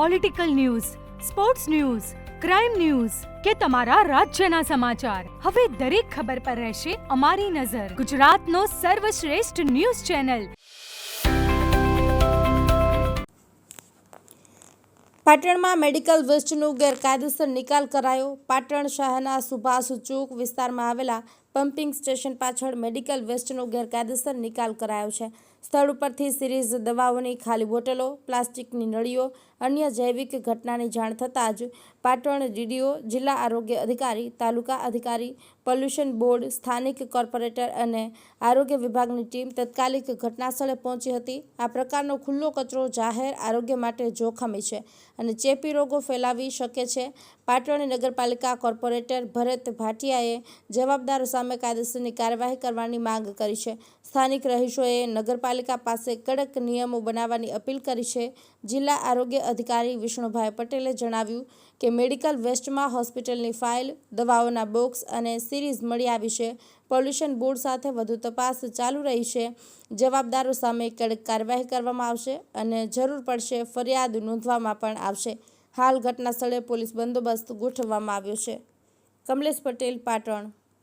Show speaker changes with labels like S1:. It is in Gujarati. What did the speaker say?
S1: Political news sports news crime news કે તમારા રાજ્યના સમાચાર. હવે દરેક ખબર પર રહેશે અમારી નજર. ગુજરાતનો સર્વશ્રેષ્ઠ ન્યૂઝ ચેનલ.
S2: પાટણમાં મેડિકલ વેસ્ટનો ગેરકાયદેસર નિકાલ કરાયો. પાટણ શહેરના સુભાષ ચોક વિસ્તારમાં આવેલા પમ્પિંગ સ્ટેશન પાછળ મેડિકલ વેસ્ટનો ગેરકાયદેસર નિકાલ કરાયો છે. સ્થળ ઉપરથી સિરીઝ દવાઓની ખાલી બોટલો, પ્લાસ્ટિકની નળીઓ, અન્ય જૈવિક ઘટનાની જાણ થતાં જ પાટણ ડીડીઓ, જિલ્લા આરોગ્ય અધિકારી, તાલુકા અધિકારી, પોલ્યુશન બોર્ડ, સ્થાનિક કોર્પોરેટર અને આરોગ્ય વિભાગની ટીમ તાત્કાલિક ઘટનાસ્થળે પહોંચી હતી. આ પ્રકારનો ખુલ્લો કચરો જાહેર આરોગ્ય માટે જોખમી છે અને ચેપી રોગો ફેલાવી શકે છે. પાટણ નગરપાલિકા કોર્પોરેટર ભરત ભાટિયાએ જવાબદારો સામે કાયદેસરની કાર્યવાહી કરવાની માંગ કરી છે. સ્થાનિક રહીશોએ નગરપાલિકા પાસે કડક નિયમો બનાવવાની અપીલ કરી છે. જિલ્લા આરોગ્ય અધિકારી વિષ્ણુભાઈ પટેલે જણાવ્યું કે મેડિકલ વેસ્ટમાં હોસ્પિટલની ફાઇલ, દવાઓના બોક્સ અને સિરીઝ મળી આવી છે. પોલ્યુશન બોર્ડ સાથે વધુ તપાસ ચાલુ રહી છે. જવાબદારો સામે કડક કાર્યવાહી કરવામાં આવશે અને જરૂર પડશે ફરિયાદ નોંધવામાં પણ આવશે. હાલ ઘટના સ્થળે પોલીસ બંદોબસ્ત ગોઠવવામાં આવ્યો છે. કમલેશ પટેલ, પાટણ.